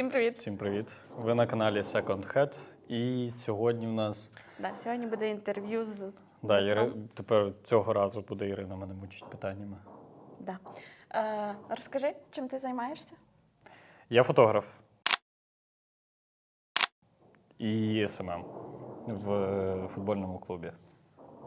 Всім привіт! Всім привіт! Ви на каналі Second Head. І сьогодні в нас Да, сьогодні буде інтерв'ю з да, Іри... тепер цього разу буде Ірина мене мучить питаннями. Да. Е, розкажи, чим ти займаєшся? Я фотограф і СММ в футбольному клубі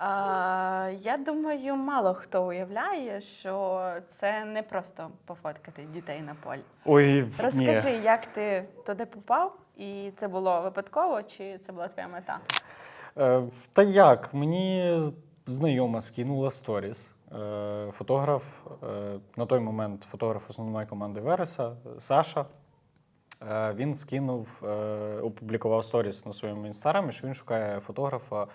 Е, я думаю, мало хто уявляє, що це не просто пофоткати дітей на полі. Ой, ні. Розкажи, як ти туди попав, і це було випадково, чи це була твоя мета? Е, Та як? Мені знайома скинула сторіс. Е, Фотограф, е, на той момент фотограф основної команди Вереса Саша. Е, Він скинув, е, опублікував сторіс на своєму інстаграмі, що він шукає фотографа,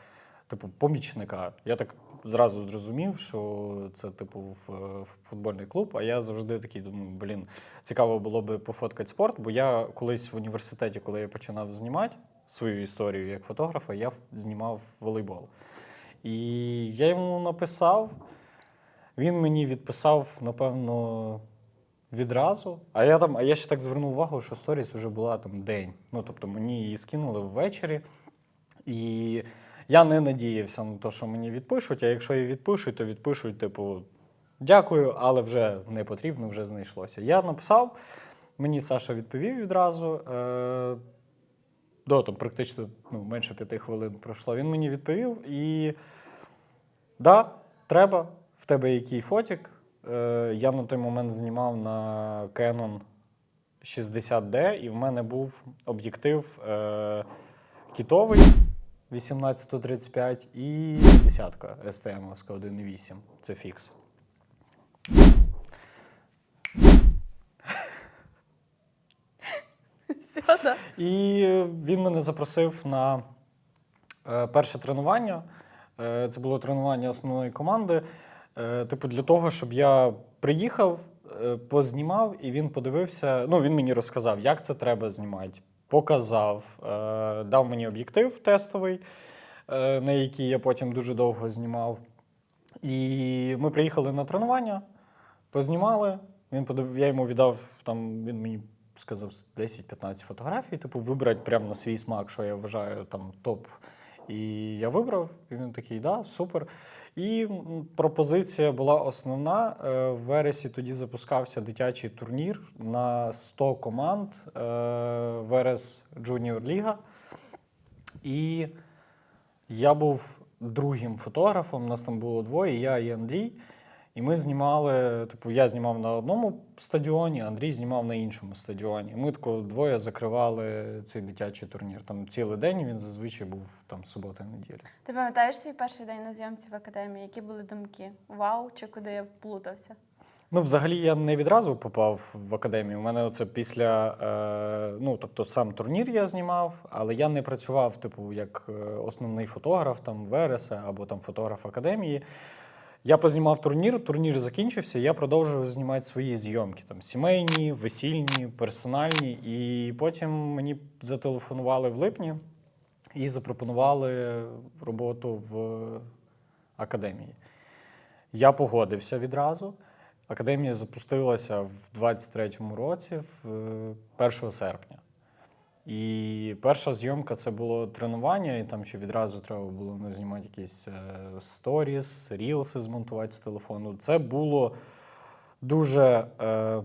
типу, помічника. Я так зразу зрозумів, що це, типу, в футбольний клуб. А я завжди такий думаю, блін, цікаво було би пофоткати спорт, бо я колись в університеті, коли я починав знімати свою історію як фотографа, я знімав волейбол. І я йому написав, він мені відписав, напевно, відразу. А я там, а я ще так звернув увагу, що сторіс вже була там день. Ну, тобто мені її скинули ввечері. І я не надіявся на те, що мені відпишуть, а якщо і відпишуть, то відпишуть, типу, дякую, але вже не потрібно, вже знайшлося. Я написав, мені Саша відповів відразу. Е- до там практично ну, менше п'яти хвилин пройшло. Він мені відповів і да, треба, в тебе який фотік. Е, я на той момент знімав на Canon 60D, і в мене був об'єктив е, кітовий 1835 і 50 STM 1.8. Це фікс. Все, да. І він мене запросив на е, перше тренування. Е, Це було тренування основної команди. Е, Типу, для того, щоб я приїхав, познімав, і він подивився. Ну, він мені розказав, як це треба знімати. Показав, е, дав мені об'єктив тестовий, е, на який я потім дуже довго знімав. І ми приїхали на тренування, познімали. Він подив... Я йому віддав там, він мені сказав 10-15 фотографій, типу, вибрати прямо на свій смак, що я вважаю там топ. І я вибрав, і він такий, да, супер. І пропозиція була основна. Е, В вересі тоді запускався дитячий турнір на 100 команд е, Верес Джуніор Ліга. І я був другим фотографом, нас там було двоє, я і Андрій. І ми знімали, типу, я знімав на одному стадіоні, Андрій знімав на іншому стадіоні. І ми тако двоє закривали цей дитячий турнір. Там цілий день він зазвичай був там субота неділя. Ти пам'ятаєш свій перший день на зйомці в академії? Які були думки? Вау, чи куди я вплутався? Ну, взагалі, я не відразу попав в академію. У мене оце після, е, ну тобто, сам турнір я знімав, але я не працював, типу, як е, основний фотограф там Вереса або там фотограф академії. Я познімав турнір, турнір закінчився, я продовжував знімати свої зйомки, там сімейні, весільні, персональні. І потім мені зателефонували в липні і запропонували роботу в академії. Я погодився відразу. Академія запустилася в 23-му році, в е, 1 серпня. І перша зйомка це було тренування, і там ще відразу треба було ну, знімати якісь е, сторіс, рілси змонтувати з телефону. Це було дуже е,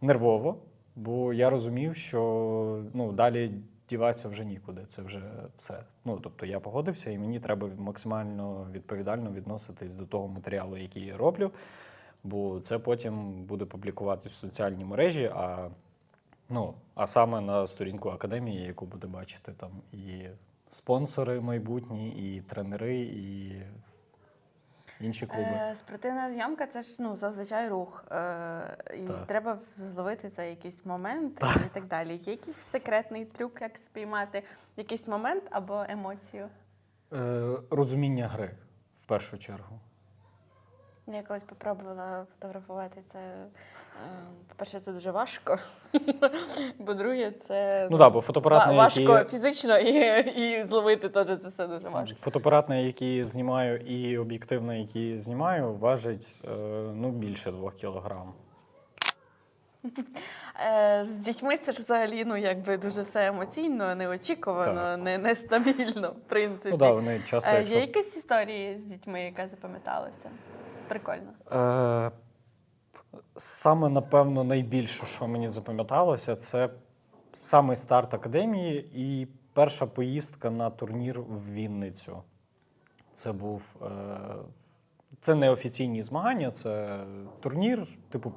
нервово, бо я розумів, що ну, далі діватися вже нікуди. Це вже все. Ну, тобто я погодився, і мені треба максимально відповідально відноситись до того матеріалу, який я роблю, бо це потім буде публікувати в соціальній мережі. А Ну, а саме на сторінку академії, яку буде бачити там і спонсори майбутні, і тренери, і інші клуби. Е, спортивна зйомка це ж ну, зазвичай рух. Е, і Так. треба зловити цей якийсь момент і так далі. Є якийсь секретний трюк, як спіймати якийсь момент або емоцію. Е, розуміння гри в першу чергу. Я колись попробувала фотографувати це. е, по-перше, це дуже важко. По-друге, це Ну так, бо фотоапарат, на важко який, фізично і, і зловити теж це все дуже важко. фотоапарат, на який знімаю, і об'єктив, на який знімаю, важить е, ну, більше двох кілограм. Е, з дітьми це ж взагалі ну, якби дуже все емоційно, неочікувано, Так. не, нестабільно, в принципі. Ну так, вони часто, якщо Є якісь історії з дітьми, яка запам'яталася? Прикольно. Е, саме, напевно, найбільше, що мені запам'яталося, це саме старт академії і перша поїздка на турнір в Вінницю. Це був. Е, це не офіційні змагання, це турнір, типу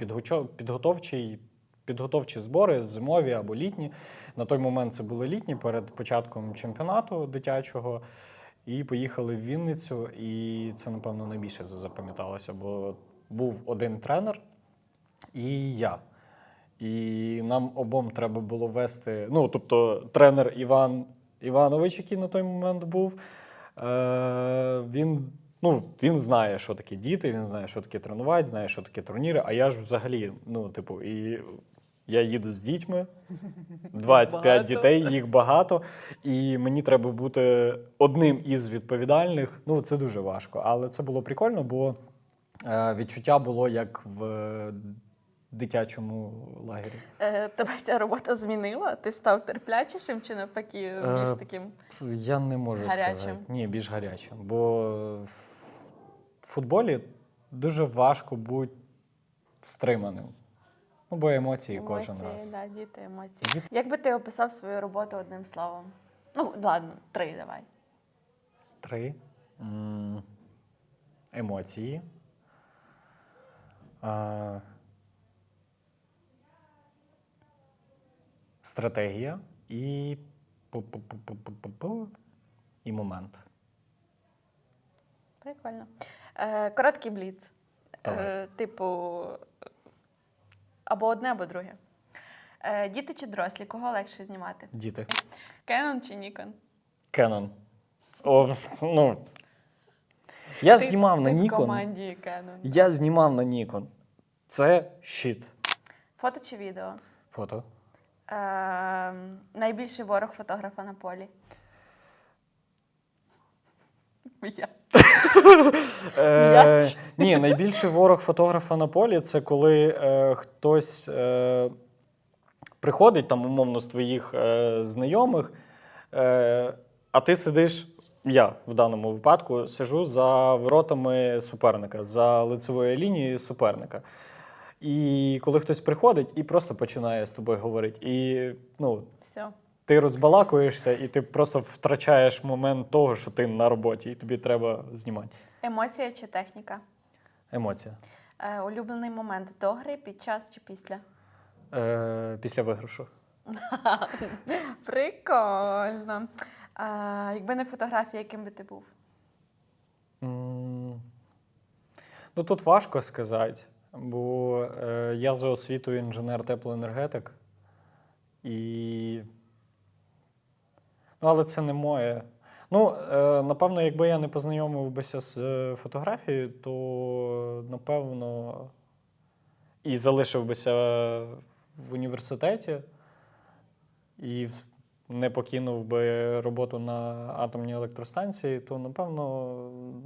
підготовчий, підготовчі збори, зимові або літні. На той момент це були літні перед початком чемпіонату дитячого. І поїхали в Вінницю, і це, напевно, найбільше запам'яталося, бо був один тренер і я. І нам обом треба було вести. Ну, тобто, тренер Іван Іванович, який на той момент був, е, він, ну, він знає, що таке діти, він знає, що таке тренувати, знає, що таке турніри. А я ж взагалі, ну, типу, і я їду з дітьми, 25 Багато. дітей, їх багато, і мені треба бути одним із відповідальних. Ну, це дуже важко, але це було прикольно, бо е, відчуття було як в е, дитячому лагері. Е, тебе ця робота змінила? Ти став терплячішим чи навпаки більш Е, таким? Я не можу Гарячим? сказати. Ні, більш гарячим. Бо в футболі дуже важко бути стриманим. Ну, бо емоції, кожен раз. Да, діти, емоції. Діти- Як би ти описав свою роботу одним словом? Ну, ладно, три давай. Три. М, Емоції. А, Стратегія і. І момент. Прикольно. Е, короткий бліц. Е, типу, або одне, або друге. Е, діти чи дорослі? Кого легше знімати? Діти. Canon чи Nikon? Canon. О, ну. Я Ти- знімав на ти в Nikon. команді Canon. Я знімав на Nikon. Це щит. Фото чи відео? Фото. Е, найбільший ворог фотографа на полі. Я. Е, ні, найбільший ворог фотографа на полі це коли е, хтось е, приходить там, умовно, з твоїх е, знайомих, е, а ти сидиш. Я в даному випадку сижу за воротами суперника, за лицевою лінією суперника. І коли хтось приходить і просто починає з тобою говорити. І ну, Все. Ти розбалакуєшся, і ти просто втрачаєш момент того, що ти на роботі, і тобі треба знімати. Емоція чи техніка? Емоція. Е, улюблений момент до гри, під час чи після? Е, після виграшу. Прикольно. Е, якби не фотографія, яким би ти був? М, Ну тут важко сказати, бо е, я за освітою інженер-теплоенергетик. І. Ну, але це не моє. Ну, е, напевно, якби я не познайомив бися з е, фотографією, то напевно і залишив бися в університеті, і не покинув би роботу на атомній електростанції, то напевно,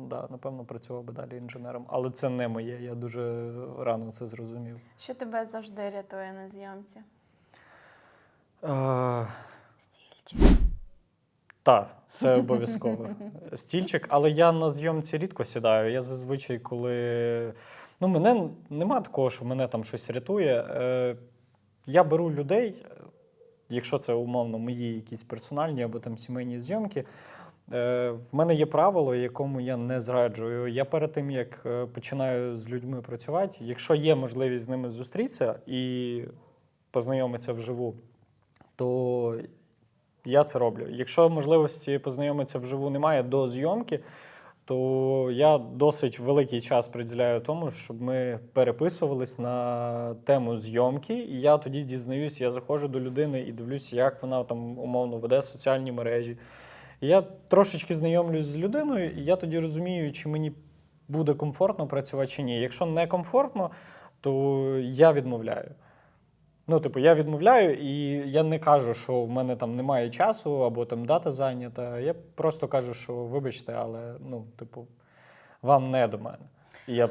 да, напевно, працював би далі інженером. Але це не моє, я дуже рано це зрозумів. Що тебе завжди рятує на зйомці? Е. Так, це обов'язково. Стільчик, але я на зйомці рідко сідаю. Я зазвичай, коли. Ну, мене нема такого, що мене там щось рятує. Е, я беру людей, якщо це умовно мої якісь персональні або там сімейні зйомки. Е, в мене є правило, якому я не зраджую. Я перед тим, як е, починаю з людьми працювати, якщо є можливість з ними зустрітися і познайомитися вживу, то я це роблю. Якщо можливості познайомитися вживу немає до зйомки, то я досить великий час приділяю тому, щоб ми переписувались на тему зйомки. І я тоді дізнаюсь, я заходжу до людини і дивлюся, як вона там умовно веде соціальні мережі. І я трошечки знайомлюсь з людиною, і я тоді розумію, чи мені буде комфортно працювати чи ні. Якщо не комфортно, то я відмовляю. Ну, типу, я відмовляю, і я не кажу, що в мене там немає часу або там дата зайнята. Я просто кажу, що вибачте, але ну, типу, вам не до мене. І я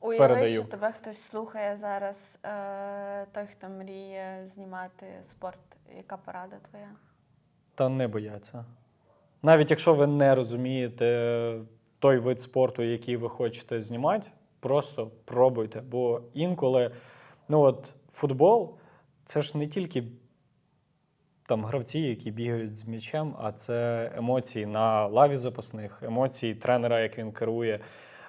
Уяви, Передаю. що тебе хтось слухає зараз, е, той, хто мріє знімати спорт. Яка порада твоя? Та не бояться. Навіть якщо ви не розумієте той вид спорту, який ви хочете знімати, просто пробуйте. Бо інколи, ну от футбол це ж не тільки там гравці, які бігають з м'ячем, а це емоції на лаві запасних, емоції тренера, як він керує,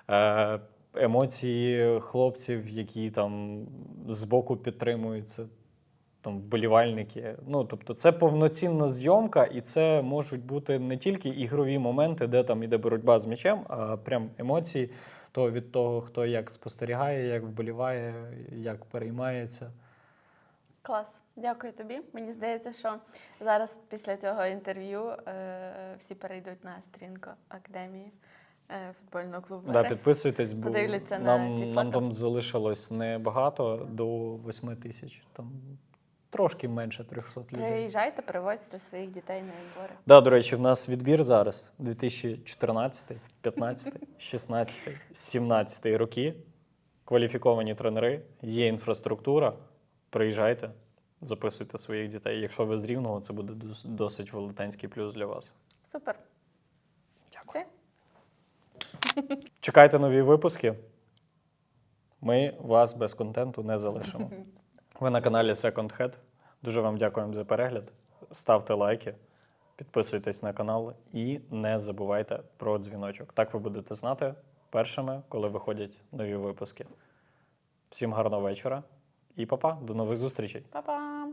е, емоції хлопців, які там збоку підтримуються там вболівальники. Ну, тобто, це повноцінна зйомка, і це можуть бути не тільки ігрові моменти, де там іде боротьба з м'ячем, а прям емоції то від того, хто як спостерігає, як вболіває, як переймається. Клас, дякую тобі. Мені здається, що зараз після цього інтерв'ю е, всі перейдуть на сторінку академії е, футбольного клубу. Да, підписуйтесь, бо подивляться на нам, ці нам там залишилось небагато до 8 тисяч. Там трошки менше 300 людей. Приїжджайте, привозьте своїх дітей на відбори. Да, до речі, в нас відбір зараз 2014, 15, 16, 17 роки. Кваліфіковані тренери, є інфраструктура. Приїжджайте, записуйте своїх дітей. Якщо ви з рівного, це буде досить велетенський плюс для вас. Супер. Дякую. Все? Чекайте нові випуски. Ми вас без контенту не залишимо. Ви на каналі Second Head. Дуже вам дякуємо за перегляд. Ставте лайки, підписуйтесь на канал і не забувайте про дзвіночок. Так ви будете знати першими, коли виходять нові випуски. Всім гарного вечора і па-па, до нових зустрічей. Па-па!